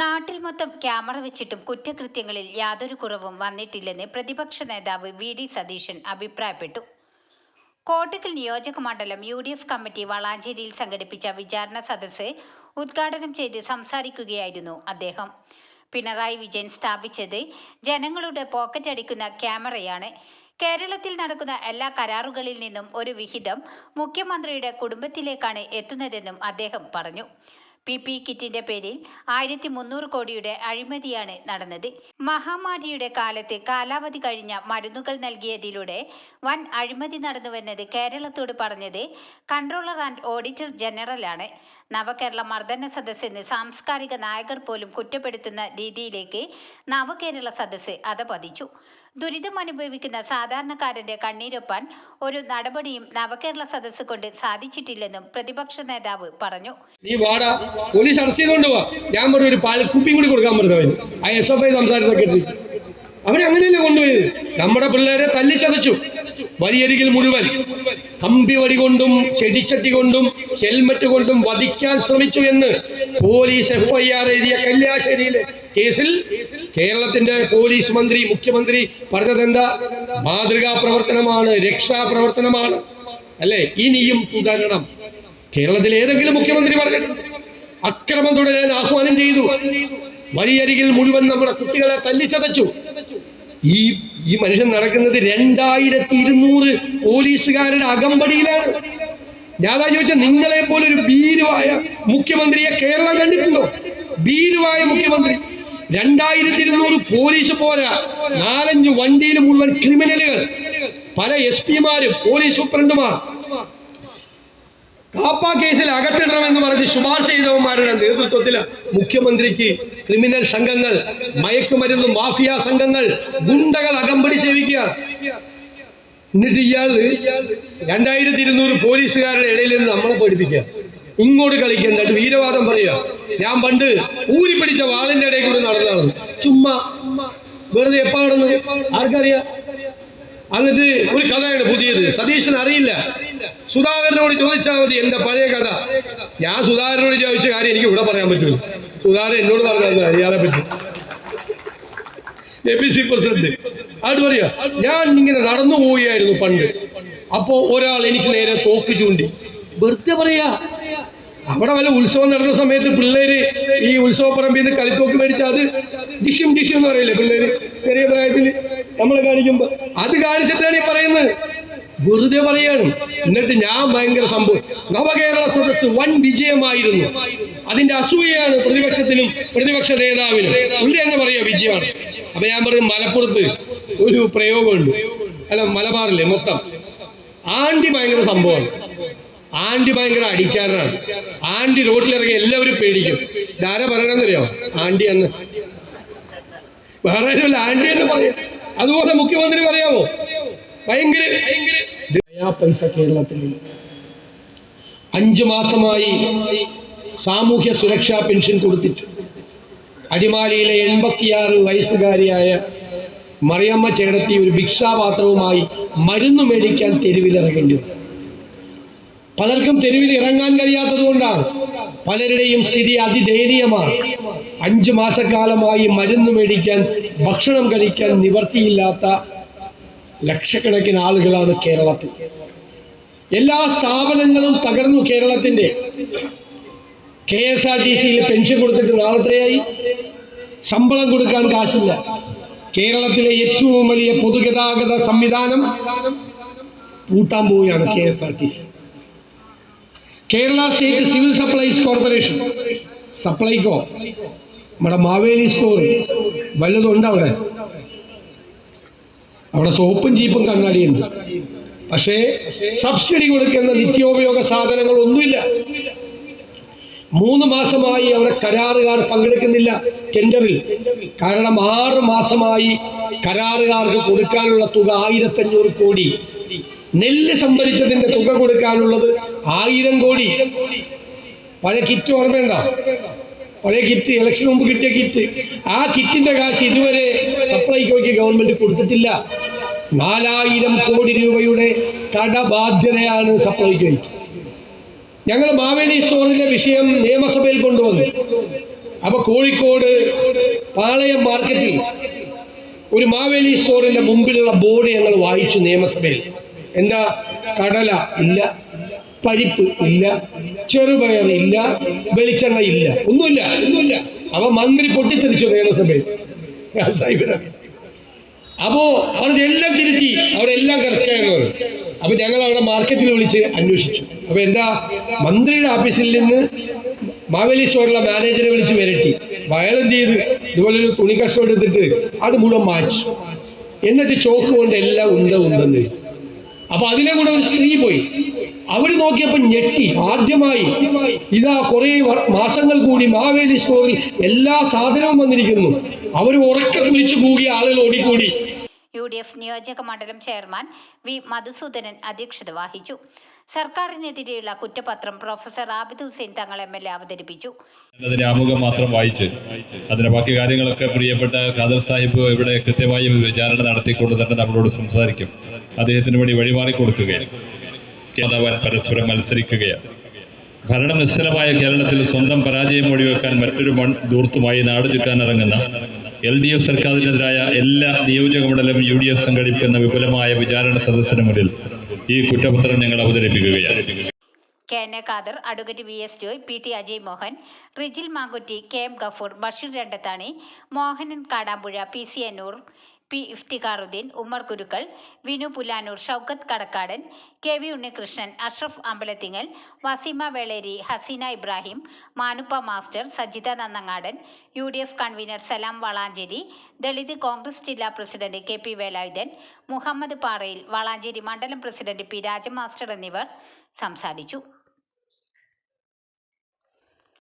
നാട്ടിൽ മൊത്തം ക്യാമറ വെച്ചിട്ടും കുറ്റകൃത്യങ്ങളിൽ യാതൊരു കുറവും വന്നിട്ടില്ലെന്ന് പ്രതിപക്ഷ നേതാവ് വി ഡി സതീശൻ അഭിപ്രായപ്പെട്ടു. കോട്ടക്കൽ നിയോജക മണ്ഡലം യു ഡി എഫ് കമ്മിറ്റി വളാഞ്ചേരിയിൽ സംഘടിപ്പിച്ച വിചാരണ സദസ്സ് ഉദ്ഘാടനം ചെയ്ത് സംസാരിക്കുകയായിരുന്നു അദ്ദേഹം. പിണറായി വിജയൻ സ്ഥാപിച്ചത് ജനങ്ങളുടെ പോക്കറ്റ് അടിക്കുന്ന ക്യാമറയാണ്. കേരളത്തിൽ നടക്കുന്ന എല്ലാ കരാറുകളിൽ നിന്നും ഒരു വിഹിതം മുഖ്യമന്ത്രിയുടെ കുടുംബത്തിലേക്കാണ് എത്തുന്നതെന്നും അദ്ദേഹം പറഞ്ഞു. പി പി കിറ്റിന്റെ പേരിൽ ആയിരത്തി മുന്നൂറ് കോടിയുടെ അഴിമതിയാണ് നടന്നത്. മഹാമാരിയുടെ കാലത്ത് കാലാവധി കഴിഞ്ഞ മരുന്നുകൾ നൽകിയതിലൂടെ വൻ അഴിമതി നടന്നുവെന്നത് കേരളത്തോട് പറഞ്ഞത് കൺട്രോളർ ആൻഡ് ഓഡിറ്റർ ജനറലാണ് നവകേരള മർദ്ദന സദസ്സെന്ന് സാംസ്കാരിക നായകർ പോലും കുറ്റപ്പെടുത്തുന്ന രീതിയിലേക്ക് നവകേരള സദസ്സ് അധപതിച്ചു. ദുരിതം അനുഭവിക്കുന്ന സാധാരണക്കാരന്റെ കണ്ണീരൊപ്പാൻ ഒരു നടപടിയും നവകേരള സദസ് കൊണ്ട് സാധിച്ചിട്ടില്ലെന്നും പ്രതിപക്ഷ നേതാവ് പറഞ്ഞു. നീ വാടാ. പോലീസ് അറസ്റ്റ് ചെയ്തുകൊണ്ട് പോവാ ഞാൻ പറഞ്ഞു ഒരു പാൽ കുപ്പിയും കൂടി കൊടുക്കാൻ പറഞ്ഞു ആ എസ് എഫ് ഐ സംസാരത്തൊക്കെ കേട്ടി കൊണ്ടുപോയത്? നമ്മുടെ പിള്ളേരെ തല്ലിച്ചതച്ചു. വലിയരികിൽ മുഴുവൻ. കമ്പി വടി കൊണ്ടും ചെടിച്ചട്ടി കൊണ്ടും ഹെൽമറ്റ് കൊണ്ടും വധിക്കാൻ ശ്രമിച്ചു എന്ന് പോലീസ് എഫ്ഐആർ എഴുതിയ കല്യാശ്ശേരിയിലെ കേസിൽ കേരളത്തിന്റെ പോലീസ് മന്ത്രി മുഖ്യമന്ത്രി പറഞ്ഞത് എന്താ മാതൃകാ പ്രവർത്തനമാണ് രക്ഷാപ്രവർത്തനമാണ് അല്ലെ? ഇനിയും തുടരണം. കേരളത്തിൽ ഏതെങ്കിലും മുഖ്യമന്ത്രി പറഞ്ഞിട്ടുണ്ട്. അക്രമം തുടരാൻ ആഹ്വാനം ചെയ്തു. വഴിയരികിൽ മുഴുവൻ നമ്മുടെ കുട്ടികളെ തല്ലിച്ചതച്ചു. ഈ ഈ മനുഷ്യൻ നടക്കുന്നത് രണ്ടായിരത്തി ഇരുന്നൂറ് പോലീസുകാരുടെ അകമ്പടിയിലാണ്. ഞാതാ ചോദിച്ച നിങ്ങളെ പോലെ ഒരു ഭീരുവായ മുഖ്യമന്ത്രിയെ കേരളം കണ്ടിട്ടുണ്ടോ? ഭീരുവായ മുഖ്യമന്ത്രി. രണ്ടായിരത്തി ഇരുന്നൂറ് പോലീസ് പോരാ നാലഞ്ച് വണ്ടിയിൽ മുഴുവൻ ക്രിമിനലുകൾ. പല എസ് പിമാരും പോലീസ് സൂപ്രണ്ടുമാർ. കാപ്പ കേസിൽ അകത്തിടണമെന്ന് പറഞ്ഞ് ശുപാർശ ചെയ്തവന്മാരുടെ നേതൃത്വത്തിൽ മുഖ്യമന്ത്രിക്ക് ക്രിമിനൽ സംഘങ്ങൾ മയക്കുമരുന്ന് മാഫിയ സംഘങ്ങൾ ഗുണ്ടകൾ അകമ്പടി സേവിക്കുക. എന്നിട്ട് ഇയാൾ രണ്ടായിരത്തി ഇരുന്നൂറ് പോലീസുകാരുടെ ഇടയിൽ നിന്ന് നമ്മളെ പഠിപ്പിക്കുക ഇങ്ങോട്ട് കളിക്കണ്ട വീരവാദം പറയുക. ഞാൻ പണ്ട് ഊരി പിടിച്ച വാളിന്റെ ഇടയിൽ കൂടെ നടന്നതാണ്. ചുമ്മാ വെറുതെ എപ്പാണെന്ന് ആർക്കറിയാം? എന്നിട്ട് ഒരു കഥയാണ് പുതിയത്. സതീശൻ അറിയില്ല. സുധാകരനോട് ചോദിച്ചാൽ മതി എന്റെ പഴയ കഥ? ഞാൻ സുധാകരനോട് ചോദിച്ച കാര്യം എനിക്ക് ഇവിടെ പറയാൻ പറ്റുമോ സുധാകരൻ എന്നോട് പറഞ്ഞു ഇയാളെ പറ്റി. എ പി സി പ്രസിഡന്റ് അത് പറയാ? ഞാൻ ഇങ്ങനെ നടന്നു പോവുകയായിരുന്നു പണ്ട്. അപ്പോ ഒരാൾ എനിക്ക് നേരെ തോക്ക് ചൂണ്ടി. വെറുതെ പറയാ. അവിടെ വല്ല ഉത്സവം നടന്ന സമയത്ത് പിള്ളേര് ഈ ഉത്സവപ്പറമ്പിൽ നിന്ന് കളിത്തോക്ക് മേടിച്ച അത് ഡിഷും ഡിഷും എന്ന് പറയില്ലേ പിള്ളേര്? ചെറിയ പ്രായത്തിൽ നമ്മളെ കാണിക്കുമ്പോ. അത് കാണിച്ചിട്ടാണ് ഈ പറയുന്നത്. വെറുതെ പറയാണ്. എന്നിട്ട് ഞാൻ ഭയങ്കര സംഭവം. നവകേരള സദസ് വൻ വിജയമായിരുന്നു. അതിന്റെ അസൂയയാണ് പ്രതിപക്ഷത്തിനും പ്രതിപക്ഷ നേതാവിനും പുള്ളി തന്നെ പറയാ വിജയമാണ്. അപ്പൊ ഞാൻ പറയും മലപ്പുറത്ത് ഒരു പ്രയോഗമുണ്ട്. അല്ല മലബാറില്ലേ മൊത്തം. ആണ്ടി ഭയങ്കര സംഭവമാണ്. ആണ്ടി ഭയങ്കര അടിക്കാരനാണ്. ആണ്ടി റോട്ടിലിറങ്ങി എല്ലാവരും പേടിക്കും. ഇതാരാ പറയണമെന്നറിയോ ആണ്ടി എന്ന്. വേറെ ആണ്ടി എന്ന് പറയാം. അതുപോലെ മുഖ്യമന്ത്രി പറയാമോ? ഭയങ്കര പൈസ കേരളത്തിൽ അഞ്ചു മാസമായി സാമൂഹ്യ സുരക്ഷാ പെൻഷൻ കൊടുത്തിട്ട് അടിമാലിയിലെ എൺപത്തിയാറ് വയസ്സുകാരിയായ മറിയമ്മ ചേടത്തി ഒരു ഭിക്ഷാപാത്രവുമായി മരുന്ന് മേടിക്കാൻ തെരുവിലിറങ്ങേണ്ടി വന്നു. പലർക്കും തെരുവിൽ ഇറങ്ങാൻ കഴിയാത്തത് കൊണ്ടാണ്. പലരുടെയും സ്ഥിതി അതിദയനീയമാണ്. അഞ്ചു മാസക്കാലമായി മരുന്ന് മേടിക്കാൻ ഭക്ഷണം കഴിക്കാൻ നിവർത്തിയില്ലാത്ത ലക്ഷക്കണക്കിന് ആളുകളാണ് കേരളത്തിൽ. എല്ലാ സ്ഥാപനങ്ങളും തകർന്നു കേരളത്തിന്റെ. കെ എസ് ആർ ടി സിയിൽ പെൻഷൻ കൊടുത്തിട്ട് നാളത്തെയായി ശമ്പളം കൊടുക്കാൻ കാശില്ല. കേരളത്തിലെ ഏറ്റവും വലിയ പൊതുഗതാഗത സംവിധാനം പൂട്ടാൻ പോവുകയാണ് K S R T C. Kerala state civil supplies corporation Supplyco നമ്മുടെ മാവേലി സ്റ്റോർ വല്ലതുണ്ട് അവിടെ? അവിടെ സോപ്പും ജീപ്പും കണ്ണാടിയുണ്ട്. പക്ഷേ സബ്സിഡി കൊടുക്കുന്ന നിത്യോപയോഗ സാധനങ്ങൾ ഒന്നുമില്ല മൂന്ന് മാസമായി അവിടെ കരാറുകാർ പങ്കെടുക്കുന്നില്ല ടെൻഡറിൽ കാരണം ആറ് മാസമായി കരാറുകാർക്ക് കൊടുക്കാനുള്ള തുക ആയിരത്തഞ്ഞൂറ് കോടി. നെല്ല് സംഭരിച്ചതിന്റെ തുക കൊടുക്കാനുള്ളത് ആയിരം കോടി. പഴയ കിറ്റ് ഓർമ്മയുണ്ട? പഴയ കിറ്റ് ഇലക്ഷൻ മുമ്പ് കിട്ടിയ കിറ്റ്. ആ കിറ്റിന്റെ കാശ് ഇതുവരെ സപ്ലൈകോയ്ക്ക് ഗവൺമെന്റ് കൊടുത്തിട്ടില്ല. നാലായിരം കോടി രൂപയുടെ കടബാധ്യതയാണ് സപ്ലൈകോയ്ക്ക്. ഞങ്ങൾ മാവേലി സ്റ്റോറിന്റെ വിഷയം നിയമസഭയിൽ കൊണ്ടുവന്നു. അപ്പൊ കോഴിക്കോട് പാളയം മാർക്കറ്റിൽ ഒരു മാവേലി സ്റ്റോറിന്റെ മുമ്പിലുള്ള ബോർഡ് ഞങ്ങൾ വായിച്ചു നിയമസഭയിൽ. എന്താ? കടല ഇല്ല. പരിപ്പ് ഇല്ല. ചെറുപയർ ഇല്ല. വെളിച്ചെണ്ണ ഇല്ല. ഒന്നുമില്ല. ഒന്നുമില്ല. അവ മന്ത്രി പൊട്ടിത്തെറിച്ചു നിയമസഭയിൽ. അപ്പോ അവരുടെ എല്ലാം തിരുത്തി അവിടെ എല്ലാം കറക്റ്റായിരുന്നത് അപ്പൊ ഞങ്ങൾ അവിടെ മാർക്കറ്റിൽ വിളിച്ച് അന്വേഷിച്ചു. അപ്പൊ എന്താ? മന്ത്രിയുടെ ഓഫീസിൽ നിന്ന് മാവേലി സ്റ്റോറിലെ മാനേജറെ വിളിച്ച് വരട്ടി. വയലെന്ത് ചെയ്ത്? ഇതുപോലെ ഒരു തുണി കഷ്ടം എടുത്തിട്ട് അത് മുഴുവൻ മാറ്റി. എന്നിട്ട് ചോക്ക് കൊണ്ട് എല്ലാം ഉണ്ട് ഉണ്ടെന്ന്. അപ്പൊ അതിലെ കൂടെ ഒരു സ്ത്രീ പോയി. അവർ നോക്കിയപ്പോ ഞെട്ടി. ആദ്യമായി ഇതാ കുറെ മാസങ്ങൾ കൂടി മാവേലി സ്റ്റോറിൽ എല്ലാ സാധനവും വന്നിരിക്കുന്നു. അവർ ഉറക്കെ വിളിച്ചു കൂടി ആളുകൾ ഓടിക്കൂടി. യു ഡി എഫ് നിയോജക മണ്ഡലം ചെയർമാൻ വി മധുസൂദനൻ അധ്യക്ഷത വഹിച്ചു. സർക്കാരിനെതിരെയുള്ള കുറ്റപത്രം professor Abid Hussain Thangal M L A അവതരിപ്പിച്ചു. ആമുഖം മാത്രം വായിച്ച് അതിന്റെ ബാക്കി കാര്യങ്ങളൊക്കെ പ്രിയപ്പെട്ട ഖാദർ സാഹിബ് ഇവിടെ കൃത്യമായി വിചാരണ നടത്തിക്കൊണ്ട് തന്നെ നമ്മളോട് സംസാരിക്കും. അദ്ദേഹത്തിന് വേണ്ടി വഴിമാറി കൊടുക്കുകയാണ്. പരസ്പരം മത്സരിക്കുകയാണ്. ഭരണം നിശ്ചലമായ കേരളത്തിൽ സ്വന്തം പരാജയം ഒഴിവെക്കാൻ മറ്റൊരു മൺ ദൂർത്തുമായി നാട് ചുറ്റാനിറങ്ങുന്ന എൽ ഡി എഫ് സർക്കാരിനെതിരായ എല്ലാ നിയോജക മണ്ഡലം യു ഡി എഫ് സംഘടിപ്പിക്കുന്ന വിപുലമായ വിചാരണ സദസ്സിന് മുന്നിൽ ഈ കുറ്റപത്രം ഞങ്ങൾ അവതരിപ്പിക്കുകയാണ്. K N A Khader advocate V S Joy P T Ajay Mohan Rijil Mankutti K M Gafoor Basheer Randathani Mohanan Kadampuzha P C Annur P. Iftikharuddin Ummer Kurukkal Vinu Pulanur Shoukath Kadakkadan K. V. Unnikrishnan Ashraf Ambalathingal Waseema Veleri Haseena Ibrahim Manuppa master Sajitha Nannangadan U D F convener Salam Valanchery Dalit Congress ജില്ലാ president K. P. Velayudhan Muhammad Parayil Valanchery മണ്ഡലം president P. രാജമാസ്റ്റർ എന്നിവർ സംസാരിച്ചു.